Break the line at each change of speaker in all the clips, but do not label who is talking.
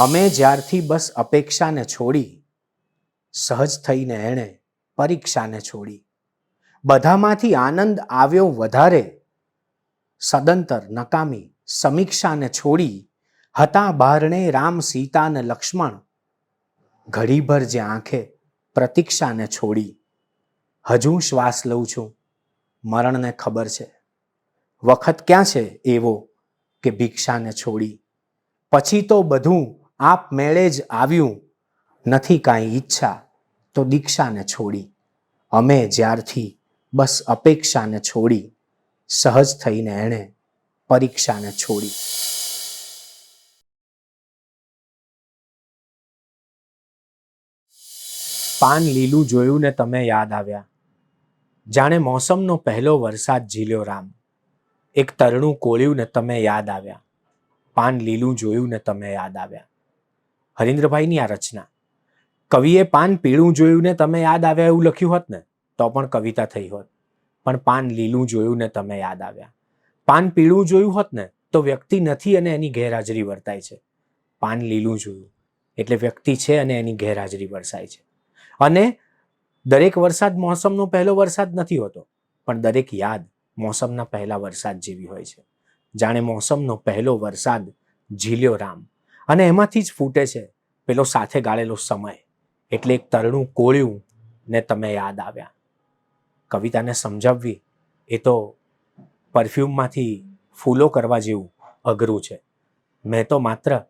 અમે જ્યારથી બસ અપેક્ષાને છોડી, સહજ થઈને એણે પરીક્ષાને છોડી. બધામાંથી આનંદ આવ્યો વધારે. સદંતર નકામી સમીક્ષાને છોડી, હતા બારણે રામ, સીતા ને લક્ષ્મણ. ઘડીભર જે આંખે પ્રતીક્ષાને છોડી, હજુ શ્વાસ લઉં છું. મરણને ખબર છે. વખત ક્યાં છે એવો કે ભિક્ષાને છોડી. પછી તો બધું આપ મેળે જ આવ્યું. નથી કાંઈ ઈચ્છા, તો દીક્ષાને છોડી. અમે જ્યારથી બસ અપેક્ષાને છોડી, સહજ થઈને એણે પરીક્ષાને છોડી. પાન લીલું જોયું ને તમે યાદ આવ્યા. જાણે મોસમનો પહેલો વરસાદ ઝીલ્યો રામ. એક તરણું કોળ્યું ને તમે યાદ આવ્યા. પાન લીલું જોયું ને તમે યાદ આવ્યા. હરીન્દ્રભાઈની આ રચના. કવિએ પાન પીળું જોયું ને તમે યાદ આવ્યા એવું લખ્યું હોત ને, તો પણ કવિતા થઈ હોત. પણ પાન લીલું જોયું ને તમે યાદ આવ્યા. પાન પીળું જોયું હોત ને, તો વ્યક્તિ નથી અને એની ગેરહાજરી વર્તાય છે. પાન લીલું જોયું, એટલે વ્યક્તિ છે અને એની ગેરહાજરી વરસાય છે. અને દરેક વરસાદ મોસમનો પહેલો વરસાદ નથી હોતો, પણ દરેક યાદ મોસમના પહેલા વરસાદ જેવી હોય છે. જાણે મોસમનો પહેલો વરસાદ ઝીલ્યો રામ. અને એમાંથી જ ફૂટે છે પેલો સાથે ગાળેલો સમય. એટલે એક તરણું કોળ્યું ને તમે યાદ આવ્યા. કવિતાને સમજાવવી એ તો પરફ્યુમમાંથી ફૂલો કરવા જેવું અઘરું છે. મેં તો માત્ર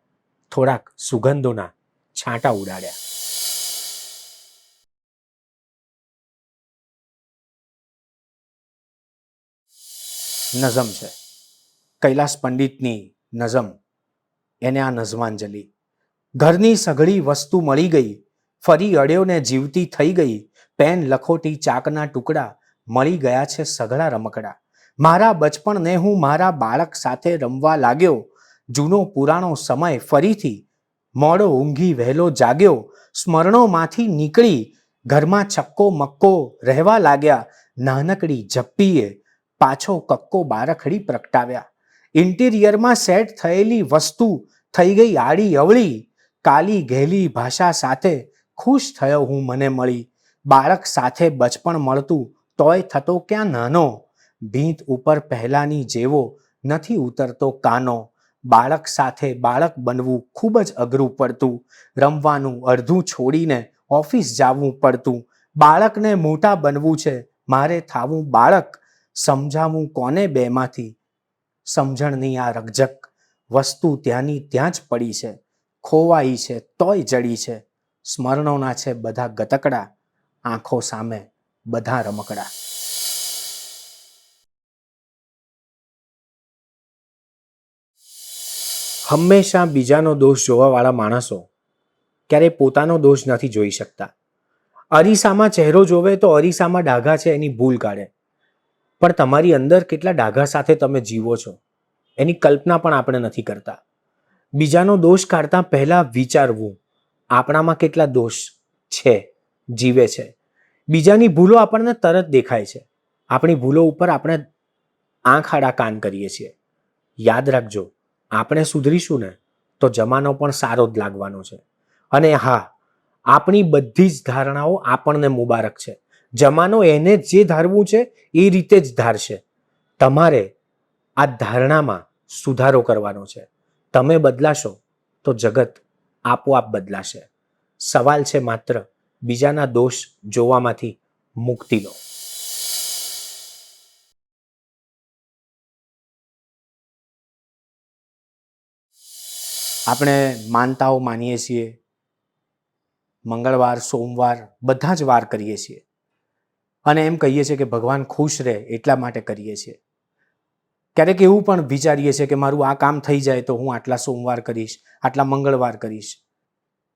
થોડાક સુગંધોના છાંટા ઉડાડ્યા. નઝમ છે. કૈલાસ પંડિતની નઝમ એને આ નઝમાંજલિ ઘરની સઘળી વસ્તુ મળી ગઈ. ફરી અડ્યોને જીવતી થઈ ગઈ. પેન, લખોટી, ચાકના ટુકડા મળી ગયા છે સઘળા રમકડા. મારા બચપણને હું મારા બાળક સાથે રમવા લાગ્યો. જૂનો પુરાણો સમય ફરીથી મોડો ઊંઘી વહેલો જાગ્યો. સ્મરણોમાંથી નીકળી ઘરમાં છક્કો મક્કો રહેવા લાગ્યા. નાનકડી જપ્પીએ પાછો કક્કો બારખડી પ્રગટાવ્યા. ઇન્ટિરિયરમાં સેટ થયેલી વસ્તુ, થઈ ગઈ આડી અવળી, કાલી ઘેલી ભાષા સાથે ખુશ થયો હું મને મળી. બાળક સાથે બચપણ મળતું, તોય થતો ક્યાં નાનો? ભીંત ઉપર પહેલાની જેવો નથી ઉતરતો કાનો. બાળક સાથે બાળક બનવું ખૂબ જ અઘરું પડતું. રમવાનું અડધું છોડીને ઓફિસ જવું પડતું. બાળકને મોટા બનવું છે, મારે થાવું બાળક. સમજાવું કોને બેમાંથી? સમજણની આ રગજક વસ્તુ ત્યાંની ત્યાં જ પડી છે, ખોવાઈ છે, તોય જડી છે. સ્મરણોના છે બધા ગતકડા, આંખો સામે બધા રમકડા. હંમેશા બીજાનો દોષ જોવાવાળા માણસો ક્યારેય પોતાનો દોષ નથી જોઈ શકતા. અરીસામાં ચહેરો જોવે તો અરીસામાં ડાઘા છે એની ભૂલ કાઢે. પણ તમારી અંદર કેટલા ડાઘા સાથે તમે જીવો છો? એની કલ્પના પણ આપણે નથી કરતા. બીજાનો દોષ કાઢતા પહેલાં વિચારવું. આપણામાં કેટલા દોષ છે, જીવે છે. બીજાની ભૂલો આપણને તરત દેખાય છે. આપણી ભૂલો ઉપર આપણે આંખ આડા કાન કરીએ છીએ. યાદ રાખજો, આપણે સુધરીશું ને, તો જમાનો પણ સારો જ લાગવાનો છે. અને હા, આપણી બધી જ ધારણાઓ આપણને મુબારક છે. જમાનો એને જે ધારવું છે, એ રીતે જ ધારશે. તમારે આ ધારણામાં સુધારો કરવાનો છે. તમે બદલાશો તો જગત આપોઆપ બદલાશે. સવાલ છે માત્ર બીજાના દોષ જોવામાંથી મુક્તિ લો આપણે માનતાઓ માનીએ છીએ. મંગળવાર, સોમવાર, બધા જ વાર કરીએ છીએ. અને એમ કહીએ છીએ કે ભગવાન ખુશ રહે એટલા માટે કરીએ છીએ. ક્યારેક એવું પણ વિચારીએ છીએ કે મારું આ કામ થઈ જાય તો હું આટલા સોમવાર કરીશ, આટલા મંગળવાર કરીશ.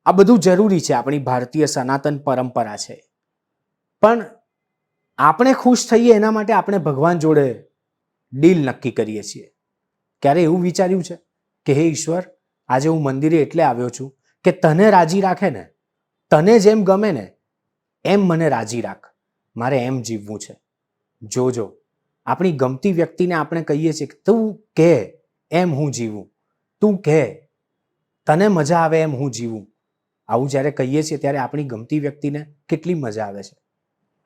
આ બધું જરૂરી છે, આપણી ભારતીય સનાતન પરંપરા છે. પણ આપણે ખુશ થઈએ એના માટે આપણે ભગવાન જોડે ડીલ નક્કી કરીએ છીએ. ક્યારે એવું વિચાર્યું છે કે હે ઈશ્વર, આજે હું મંદિરે એટલે આવ્યો છું કે તને રાજી રાખે ને? તને જેમ ગમે ને, એમ મને રાજી રાખ. મારે એમ જીવવું છે. જોજો, આપણી ગમતી વ્યક્તિને આપણે કહીએ છીએ કે, તું કહે એમ હું જીવું. તું કહે તને મજા આવે એમ હું જીવું. આવું જ્યારે કહીએ છીએ ત્યારે આપણી ગમતી વ્યક્તિને કેટલી મજા આવે છે.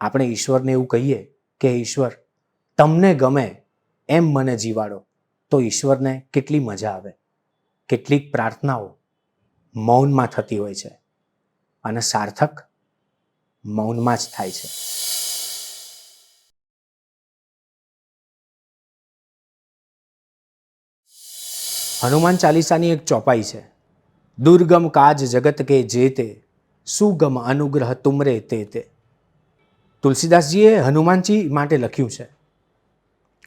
આપણે ઈશ્વરને એવું કહીએ કે, ઈશ્વર, તમને ગમે એમ મને જીવાડો. તો ઈશ્વરને કેટલી મજા આવે. કેટલીક પ્રાર્થનાઓ મૌનમાં થતી હોય છે અને સાર્થક મૌનમાં જ થાય છે. હનુમાન ચાલીસાની એક ચોપાઈ છે. દુર્ગમ કાજ જગત કે જે તે, સુગમ અનુગ્રહ તુમરે તે તે. તુલસીદાસજીએ હનુમાનજી માટે લખ્યું છે.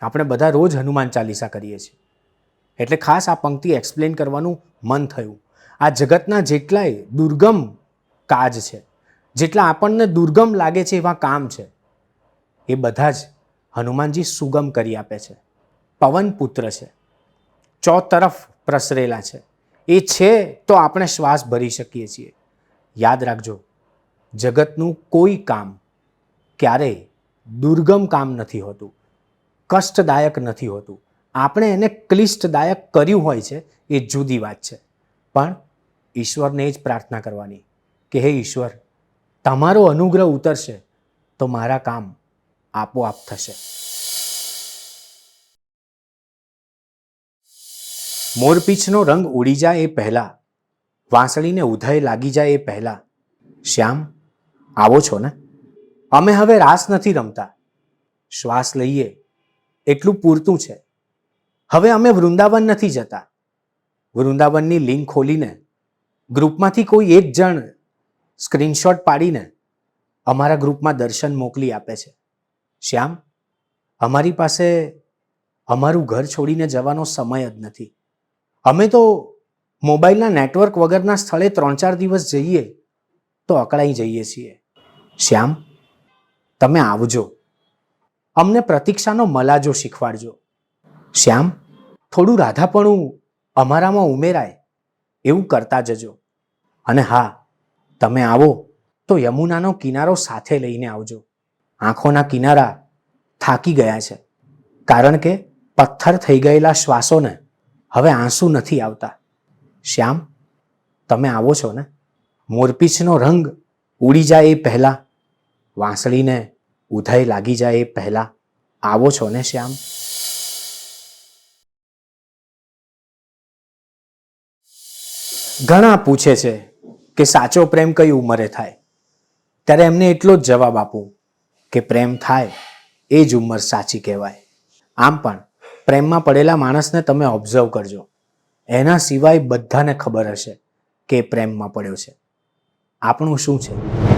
આપણે બધા રોજ હનુમાન ચાલીસા કરીએ છીએ. એટલે ખાસ આ પંક્તિ એક્સપ્લેન કરવાનું મન થયું. આ જગતના જેટલાય દુર્ગમ કાજ છે, જેટલા આપણને દુર્ગમ લાગે છે એવા કામ છે, એ બધા જ હનુમાનજી સુગમ કરી આપે છે. પવન પુત્ર છે. ચોતરફ પ્રસરેલા છે. એ છે તો આપણે શ્વાસ ભરી શકીએ છીએ. યાદ રાખજો, જગતનું કોઈ કામ ક્યારેય દુર્ગમ કામ નથી હોતું, કષ્ટદાયક નથી હોતું. આપણે એને ક્લિષ્ટદાયક કર્યું હોય છે, એ જુદી વાત છે. પણ ઈશ્વરને જ પ્રાર્થના કરવાની કે, હે ઈશ્વર, તમારો અનુગ્રહ ઉતરશે તો મારા કામ આપોઆપ થશે. મોરપીંછનો રંગ ઉડી જાય એ પહેલાં. વાંસળીને ઉધય લાગી જાય એ પહેલાં. શ્યામ, આવો છો ને? અમે હવે રાસ નથી રમતા. શ્વાસ લઈએ. એટલું પૂરતું છે. હવે અમે વૃંદાવન નથી જતા. વૃંદાવનની લિંક ખોલીને, ગ્રુપમાંથી કોઈ એક જણ સ્ક્રીનશોટ પાડીને અમારા ગ્રુપમાં દર્શન મોકલી આપે છે. શ્યામ, અમારી પાસે અમારું ઘર છોડીને જવાનો સમય જ નથી. અમે તો મોબાઈલના નેટવર્ક વગરના સ્થળે ત્રણ ચાર દિવસ જઈએ તો અકળાઈ જઈએ છીએ. શ્યામ, તમે આવજો. અમને પ્રતીક્ષાનો મલાજો શીખવાડજો. શ્યામ, થોડું રાધાપણું અમારામાં ઉમેરાય, એવું કરતા જજો. અને હા, તમે આવો તો યમુનાનો કિનારો સાથે લઈને આવજો. આંખોના કિનારા થાકી ગયા છે. કારણ કે પથ્થર થઈ ગયેલા શ્વાસોને હવે આંસુ નથી આવતા. શ્યામ, તમે આવો છો ને? મોરપીંછનો રંગ ઉડી જાય એ પહેલાં. વાંસળીને ઉધય લાગી જાય એ પહેલાં. આવો છો ને, શ્યામ? ઘણા પૂછે છે કે સાચો પ્રેમ કઈ ઉંમરે થાય? ત્યારે એમને એટલો જ જવાબ આપું કે પ્રેમ થાય એ જ ઉંમર સાચી કહેવાય. આમ પણ પ્રેમમાં પડેલા માણસને તમે ઓબ્ઝર્વ કરજો. એના સિવાય બધાને ખબર હશે કે પ્રેમમાં પડ્યો છે. આપણું શું છે?